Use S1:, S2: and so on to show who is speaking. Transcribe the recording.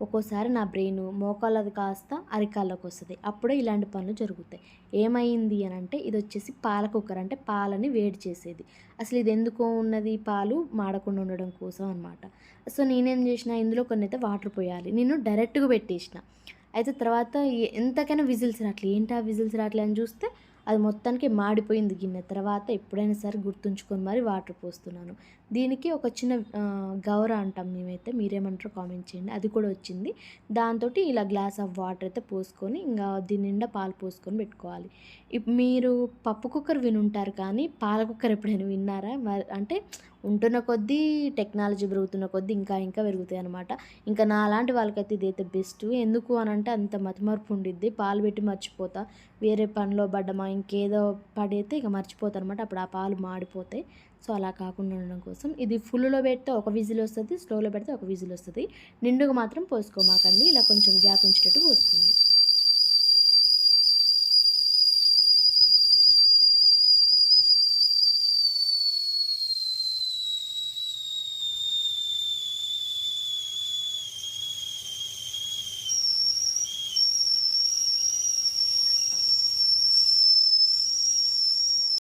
S1: ఒక్కోసారి నా బ్రెయిన్ మోకాళ్ళది కాస్త అరికాళ్ళకు వస్తుంది అప్పుడే ఇలాంటి పనులు జరుగుతాయి. ఏమైంది అని అంటే ఇది వచ్చేసి పాల కుక్కర్ అంటే పాలని వేడి చేసేది. అసలు ఇది ఎందుకు ఉన్నది? పాలు మాడకుండా ఉండడం కోసం అనమాట సో నేనేం చేసిన ఇందులో కొన్ని అయితే వాటర్ పోయాలి. నేను డైరెక్ట్గా పెట్టేసిన. అయితే తర్వాత ఎంతకైనా విజిల్స్ రావట్లేదు ఏంటి ఆ విజిల్స్ రావట్లేదు అని చూస్తే అది మొత్తానికి మాడిపోయింది గిన్నె. తర్వాత ఎప్పుడైనా సరే గుర్తుంచుకొని మరి వాటర్ పోస్తున్నాను. దీనికి ఒక చిన్న గౌర అంటాం మేమైతే మీరేమంటారో కామెంట్ చేయండి. అది కూడా వచ్చింది. దాంతో ఇలా గ్లాస్ ఆఫ్ వాటర్ అయితే పోసుకొని ఇంకా దీని నిండా పాలు పోసుకొని పెట్టుకోవాలి. ఇప్ మీరు పప్పు కుక్కర్ వినుంటారు కానీ పాల కుక్కర్ ఎప్పుడైనా విన్నారా? మరి అంటే ఉంటున్న కొద్దీ టెక్నాలజీ పెరుగుతున్న కొద్దీ ఇంకా ఇంకా పెరుగుతాయి అనమాట ఇంకా నా అలాంటి వాళ్ళకైతే ఇదైతే బెస్ట్. ఎందుకు అని అంటే అంత మతిమరుపు ఉండిద్ది. పాలు పెట్టి మర్చిపోతా. వేరే పనిలో పడ్డమా ఇంకేదో పడైతే ఇక మర్చిపోతారు అనమాట అప్పుడు ఆ పాలు మాడిపోతాయి. సో అలా కాకుండా ఉండడం కోసం ఇది ఫుల్లో పెడితే ఒక విజిల్ వస్తుంది స్లోలో పెడితే ఒక విజిల్ వస్తుంది. నిండుగా మాత్రం పోసుకోమాకండి. ఇలా కొంచెం గ్యాప్ ఉంచేటట్టు పోసుకోండి.